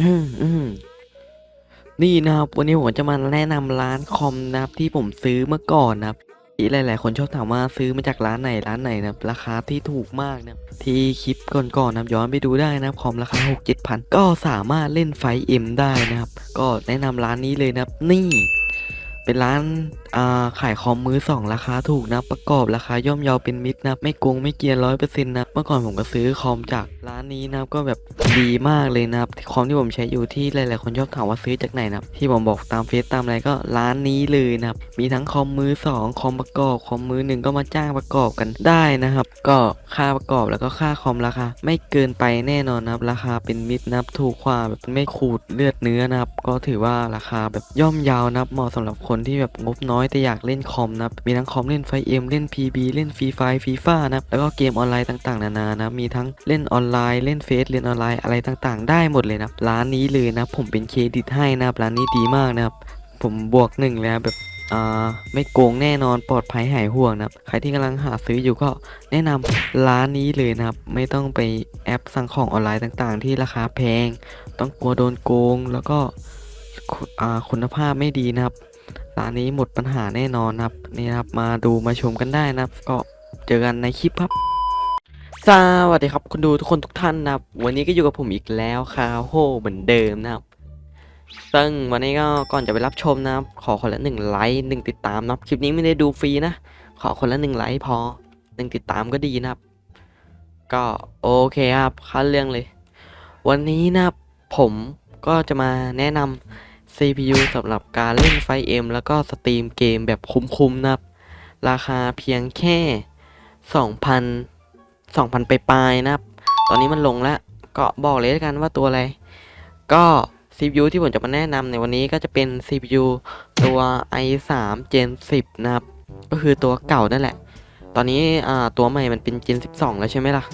อืมอืมนี่นะครับวันนี้ผมจะมาแนะนำร้านคอมนะครับที่ผมซื้อเมื่อก่อนนะครับที่หลาย ๆ คนชอบถามว่าซื้อมาจากร้านไหนร้านไหนนะครับราคาที่ถูกมากนะที่คลิปก่อนๆนะย้อนไปดูได้นะครับคอมราคาหกเจ็ดพันก็สามารถเล่นไฟเอ็มได้นะครับ ก็แนะนำร้านนี้เลยนะครับ นี่ เป็นร้าน ขายคอมมือสองราคาถูกนะประกอบราคาย่อมเยาเป็นมิตรนะไม่โกงไม่เกียนร้อยเปอร์เซ็นต์นะเมื่อก่อนผมก็ซื้อคอมจากร้านนี้นะก็แบบดีมากเลยนะครับคอมที่ผมใช้อยู่ที่หลาย ๆ คนชอบถามว่าซื้อจากไหนนะที่ผมบอกตามเฟซตามอะไรก็ร้านนี้เลยนะครับมีทั้งคอมมือสองคอมประกอบคอมมือหนึ่งก็มาจ้างประกอบกันได้นะครับ ก็ค่าประกอบแล้วก็ค่าคอมราคาไม่เกินไปแน่นอนนะครับราคาเป็นมิตรนะครับถูกกว่าแบบไม่ขูดเลือดเนื้อนะครับก็ถือว่าราคาแบบย่อมเยาวนะครับเหมาะสำหรับคนที่แบบงบน้อยแต่อยากเล่นคอมนะมีทั้งคอมเล่นไฟเอ็มเล่น PB เล่นฟรีไฟฟีฟ่านะแล้วก็เกมออนไลน์ต่างๆ นานานะมีทั้งเล่นออนไลน์เล่นเฟซเรียนออนไลน์อะไรต่างๆ ได้หมดเลยนะร้านนี้เลยนะผมเป็นเครดิตให้นะร้านนี้ดีมากนะครับผมบวกหนึ่งแล้วแบบอ่าไม่โกงแน่นอนปลอดภัยหายห่วงนะครับใครที่กำลังหาซื้ออยู่ก็แนะนำร้านนี้เลยนะครับ ไม่ต้องไปแอปสั่งของออนไลน์ต่างๆ ที่ราคาแพง ต้องกลัวโดนโกงแล้วก็อาคุณภาพไม่ดีนะครับ ร้านนี้หมดปัญหาแน่นอนนะครับนี่ครับมาดูมาชมกันได้นะครับ ก็เจอกันในคลิปครับสวัสดีครับคุณดูทุกคนทุกท่านนะครับ วันนี้ก็อยู่กับผมอีกแล้วคาโฮเหมือนเดิมนะครับซึ่งวันนี้ก็ก่อนจะไปรับชมนะครับ ขอคนละหนึ่งไลค์หนึ่งติดตามนะครับคลิปนี้ไม่ได้ดูฟรีนะ ขอคนละหนึ่งไลค์พอหนึ่งติดตามก็ดีนะครับ ก็โอเคครับเข้าเรื่องเลย วันนี้นะครับผมก็จะมาแนะนำ CPU สำหรับการเล่นไฟเอ็มแล้วก็สตรีมเกมแบบคุ้มๆนะครับ ราคาเพียงแค่ 2,000 2,000 ไปปลายๆนะครับ ตอนนี้มันลงแล้ว ก็บอกเลยด้วกันว่าตัวอะไร ก็ CPU ที่ผมจะมาแนะนำในวันนี้ก็จะเป็น CPU ตัว i3 Gen 10 นะครับ ก็คือตัวเก่านั่นแหละ ตอนนี้ตัวใหม่มันเป็น Gen 12 แล้วใช่ไหมล่ะ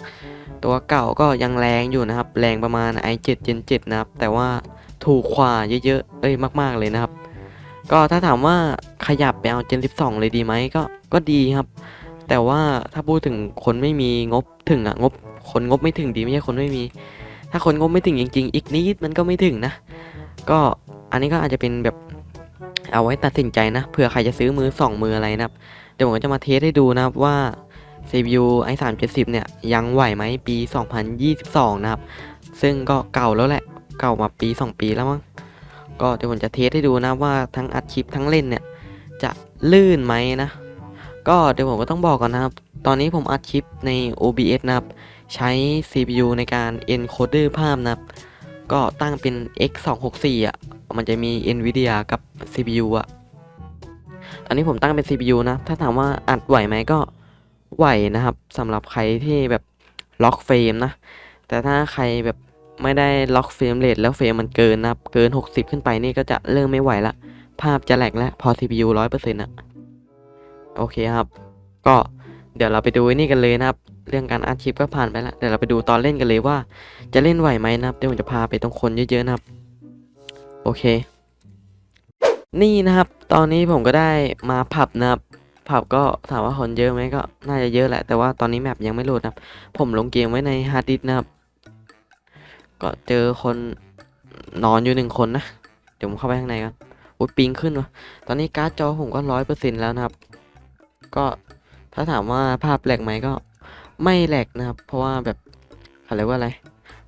ตัวเก่าก็ยังแรงอยู่นะครับ แรงประมาณ i7 Gen 7 นะครับ แต่ว่า ถูกกว่าเยอะๆเอ้ยมาก ๆเลยนะครับ ก็ถ้าถามว่าขยับไปเอา Gen 12 เลยดีไหมก็ก็ดีครับ แต่ว่าถ้าพูดถึงคนไม่มีงบถึงอะงบคนงบไม่ถึงดีไม่ใช่คนไม่มี ถ้าคนงบไม่ถึงจริง ๆ อีกนิดมันก็ไม่ถึงนะ ก็อันนี้ก็อาจจะเป็นแบบเอาไว้ตัดสินใจนะเผื่อใครจะซื้อมือสองมืออะไรนะครับ เดี๋ยวผมก็จะมาเทสให้ดูนะครับว่า CPU i3 70เนี่ยยังไหวไหมปี 2022 นะครับ ซึ่งก็เก่าแล้วแหละ เก่ามาปี 2 ปีแล้วมั้งก็เดี๋ยวผมจะเทสให้ดูนะว่าทั้งอัดคลิปทั้งเล่นเนี่ย จะลื่นไหมนะ ก็เดี๋ยวผมก็ต้องบอกก่อนนะครับ ตอนนี้ผมอัดคลิปใน OBS นะครับ ใช้ CPU ในการ encoder ภาพนะครับ ก็ตั้งเป็น x264 อะ มันจะมี NVIDIA กับ CPU อะ ตอนนี้ผมตั้งเป็น CPU นะ ถ้าถามว่าอัดไหวไหมก็ไหวนะครับสำหรับใครที่แบบล็อกเฟรมนะ แต่ถ้าใครแบบ ไม่ได้ล็อกเฟรมเรทแล้วเฟรมมันเกินนะครับ เกิน 60 ขึ้นไปนี่ก็จะเริ่มไม่ไหวละ ภาพจะแหลกแล้วพอ CPU 100%อะโอเคครับ ก็เดี๋ยวเราไปดูนี่กันเลยนะครับ เรื่องการอัดคลิปก็ผ่านไปแล้วเดี๋ยวเราไปดูตอนเล่นกันเลยว่า จะเล่นไหวไหมนะครับเดี๋ยวผมจะพาไปตรงคนเยอะๆนะครับ โอเค นี่นะครับ ตอนนี้ผมก็ได้มาผับนะครับผับก็ถามว่าคนเยอะไหมก็น่าจะเยอะแหละแต่ว่าตอนนี้แมปยังไม่โหลดนะครับ ผมลงเกมไว้ในฮาร์ดดิสก์นะครับ ก็เจอคนนอนอยู่หนึ่งคนนะ เดี๋ยวผมเข้าไปข้างในกันอุ้ยปิงขึ้นวะตอนนี้การ์ดจอผมก็ร้อยเปอร์เซ็นต์แล้วนะครับ ก็ถ้าถามว่าภาพแหลกไหมก็ไม่แหลกนะครับ เพราะว่าแบบเขาเรียกว่าอะไร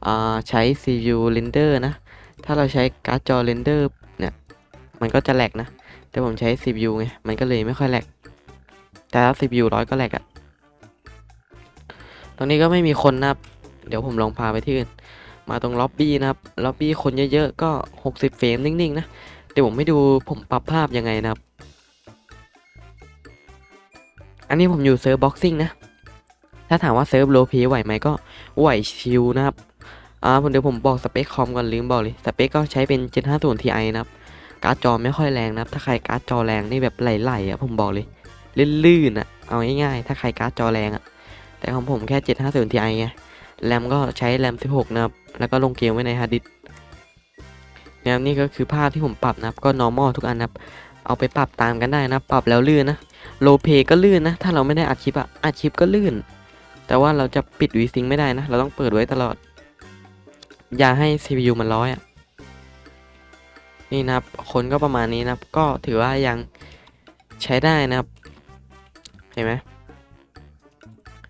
อ่าใช้ CPU render นะ ถ้าเราใช้การ์ดจอ render เนี่ย มันก็จะแหลกนะ แต่ผมใช้ CPU ไง มันก็เลยไม่ค่อยแหลก แต่ถ้า CPU ร้อยก็แหลกอะตรงนี้ก็ไม่มีคนนะครับ เดี๋ยวผมลองพาไปที่อื่น มาตรงล็อบบี้นะครับล็อบบี้คนเยอะๆก็ 60 เฟรมนิ่งๆนะเดี๋ยวผมให้ดูผมปรับภาพยังไงนะครับ อันนี้ผมอยู่เซิร์ฟบ็อกซิ่งนะ ถ้าถามว่าเซิร์ฟโลเพไหวไหมก็ไหวชิวนะครับอ่าผมเดี๋ยวผมบอกสเปคคอมก่อนลืมบอกเลยสเปคก็ใช้เป็น 750 Ti นะครับ การ์ดจอไม่ค่อยแรงนะครับ ถ้าใครการ์ดจอแรงนี่แบบไหลๆอะผมบอกเลยลื่นๆอะเอาง่ายๆถ้าใครการ์ดจอแรงอะแต่ของผมแค่ 750 Ti ไงแรมก็ใช้แรม 16 นะครับ แล้วก็ลงเกมไว้ในฮาร์ดดิสก์นะครับนี่ก็คือภาพที่ผมปรับนะครับก็ normal ทุกอันนะครับ เอาไปปรับตามกันได้นะ ปรับแล้วลื่นนะโลเพก็ลื่นนะ ถ้าเราไม่ได้อัดคลิปอะอัดคลิปก็ลื่น แต่ว่าเราจะปิดวีซิงไม่ได้นะ เราต้องเปิดไว้ตลอด อย่าให้ CPU มันร้อยอะนี่นะครับ คนก็ประมาณนี้นะครับ ก็ถือว่ายังใช้ได้นะครับ เห็นไหม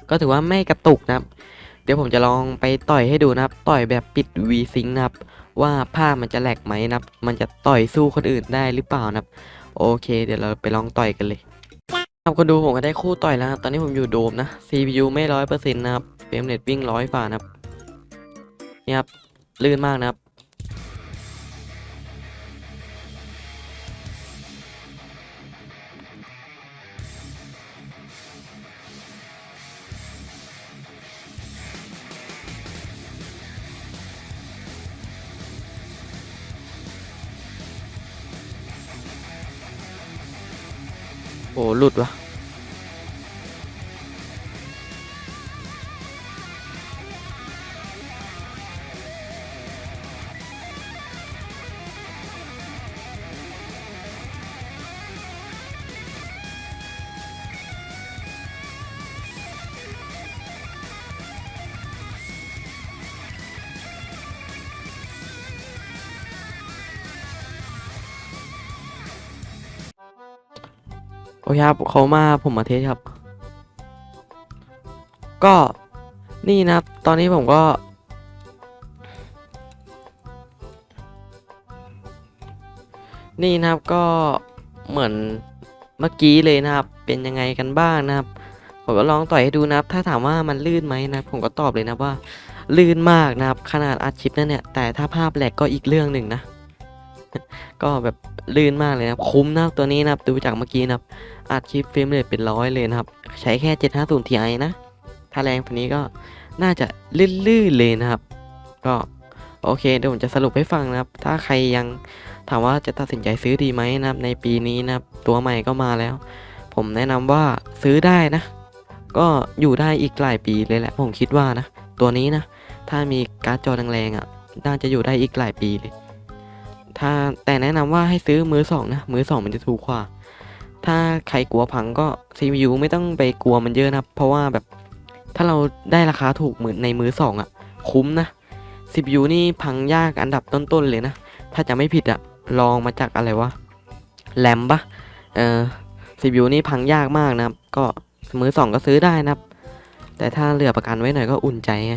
ก็ถือว่าไม่กระตุกนะครับ เดี๋ยวผมจะลองไปต่อยให้ดูนะครับ ต่อยแบบปิด V Sync นะครับ ว่าภาพมันจะแหลกไหมนะครับ มันจะต่อยสู้คนอื่นได้หรือเปล่านะครับ โอเค เดี๋ยวเราไปลองต่อยกันเลยครับคนดูผมก็ได้คู่ต่อยแล้วนะครับตอนนี้ผมอยู่โดมนะ CPU ไม่ร้อยเปอร์เซ็นต์นะครับเฟรมเรทวิ่งร้อยฝ่านะครับนี่ครับลื่นมากนะครับ โอ้หลุดวะ โอเคครับเขามาผมมาเทสครับ ก็นี่นะครับ ตอนนี้ผมก็ นี่นะครับก็เหมือนเมื่อกี้เลยนะครับ เป็นยังไงกันบ้างนะครับ ผมก็ลองต่อยให้ดูนะครับ ถ้าถามว่ามันลื่นไหมนะผมก็ตอบเลยนะว่า ลื่นมากนะครับ ขนาดอัดคลิปนั่นเนี่ย แต่ถ้าภาพแหลกก็อีกเรื่องหนึ่งนะ ก็แบบลื่นมากเลยนะครับ คุ้มนะครับตัวนี้นะครับดูจากเมื่อกี้นะครับอัดคลิปเฟรมเรทเป็นร้อยเลยนะครับ ใช้แค่ 750 Ti นะ ถ้าแรงกว่านี้ก็น่าจะลื่นๆเลยนะครับ ก็โอเคเดี๋ยวผมจะสรุปให้ฟังนะครับ ถ้าใครยังถามว่าจะตัดสินใจซื้อดีไหมนะครับ ในปีนี้นะครับ ตัวใหม่ก็มาแล้ว ผมแนะนำว่าซื้อได้นะ ก็อยู่ได้อีกหลายปีเลยแหละผมคิดว่านะ ตัวนี้นะ ถ้ามีการ์ดจอแรงๆอะ น่าจะอยู่ได้อีกหลายปีเลย ถ้าแต่แนะนำว่าให้ซื้อมือสองนะมือสองมันจะถูกกว่า ถ้าใครกลัวพังก็ CPU ไม่ต้องไปกลัวมันเยอะนะเพราะว่าแบบถ้าเราได้ราคาถูกเหมือนในมือสองอะคุ้มนะ CPU นี่พังยากอันดับต้นๆเลยนะ ถ้าจะไม่ผิดอะลองมาจากอะไรวะแรมปะเออ CPU นี่พังยากมากนะก็มือสองก็ซื้อได้นะแต่ถ้าเหลือประกันไว้หน่อยก็อุ่นใจไง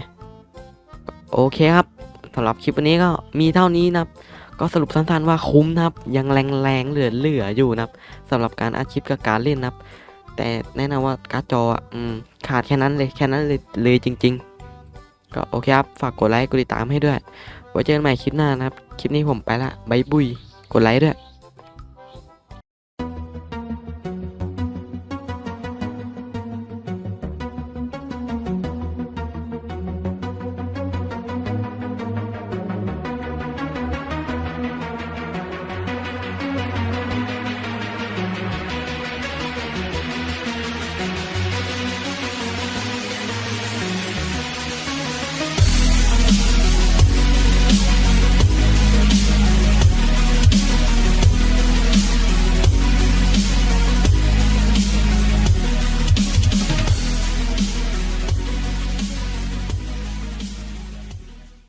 โอเคครับสำหรับคลิปวันนี้ก็มีเท่านี้นะครับ ก็สรุปสั้นๆว่าคุ้มนะครับยังแรงๆเหลือๆอยู่นะครับสำหรับการอาชีพกับการเล่นนะครับ แต่แนะนำว่าการ์ดจออะอืมขาดแค่นั้นเลยแค่นั้นเลยเลยจริง ๆ ก็โอเคครับฝากกดไลค์กดติดตามให้ด้วยไว้เจอกันใหม่คลิปหน้านะครับ คลิปนี้ผมไปละบายบุยกดไลค์ด้วย